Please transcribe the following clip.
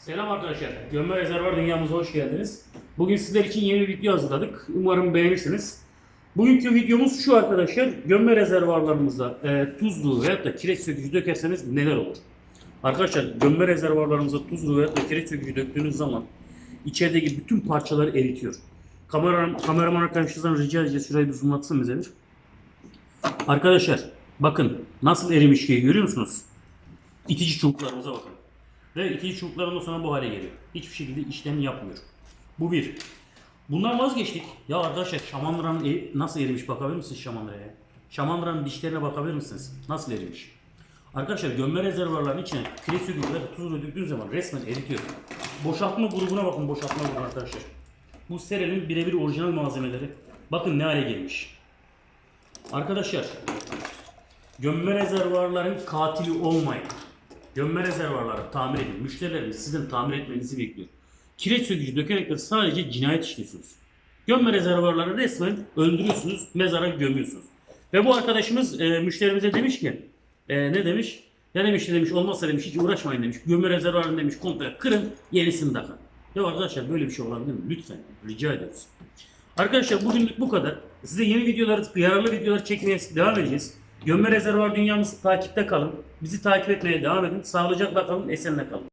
Selam arkadaşlar. Gömme Rezervar Dünyamıza hoş geldiniz. Bugün sizler için yeni bir video hazırladık. Umarım beğenirsiniz. Bugünkü videomuz şu arkadaşlar. Gömme rezervarlarımıza e, tuzlu veyahut da kireç sökücü dökerseniz neler olur? Arkadaşlar gömme rezervarlarımıza tuzlu veyahut da kireç sökücü döktüğünüz zaman içerideki bütün parçaları eritiyor. Kamera, kameraman arkadaşlardan rica edeceğiz şurayı bir zoomlatsın bize bir. Arkadaşlar bakın nasıl erimiş diye görüyor musunuz? İtici çubuklarımıza bakın. Ve itici çubuklarından sonra bu hale geliyor. Hiçbir şekilde işlem yapmıyor. Bu bir. Bundan vazgeçtik. Ya arkadaşlar şamandıranın e- nasıl erimiş bakabilir misiniz şamandıraya? Şamandıranın dişlerine bakabilir misiniz? Nasıl erimiş? Arkadaşlar gömme rezervuarların içine kireç ve tuz döktüğünüz zaman resmen eritiyor. Boşaltma grubuna bakın boşaltma grubu arkadaşlar. Bu serinin birebir orijinal malzemeleri. Bakın ne hale gelmiş. Arkadaşlar gömme rezervuarların katili olmayın. Gömme rezervuarları tamir edin. Müşterilerimiz sizin tamir etmenizi bekliyor. Kireç sökücü dökerek de sadece cinayet işliyorsunuz. Gömme rezervuarları resmen öldürüyorsunuz, mezara gömüyorsunuz. Ve bu arkadaşımız e, müşterimize demiş ki, e, ne demiş? Ya demiş demiş olmazsa demiş hiç uğraşmayın demiş. Gömme rezervuarını demiş komple kırın, yenisini takın. Ya arkadaşlar böyle bir şey olabilir mi? Lütfen rica ediyoruz. Arkadaşlar bugünlük bu kadar. Size yeni videolar, yararlı videolar çekmeye devam edeceğiz. Gömme rezervuar dünyamızı takipte kalın. Bizi takip etmeye devam edin. Sağlıcakla kalın, esenle kalın.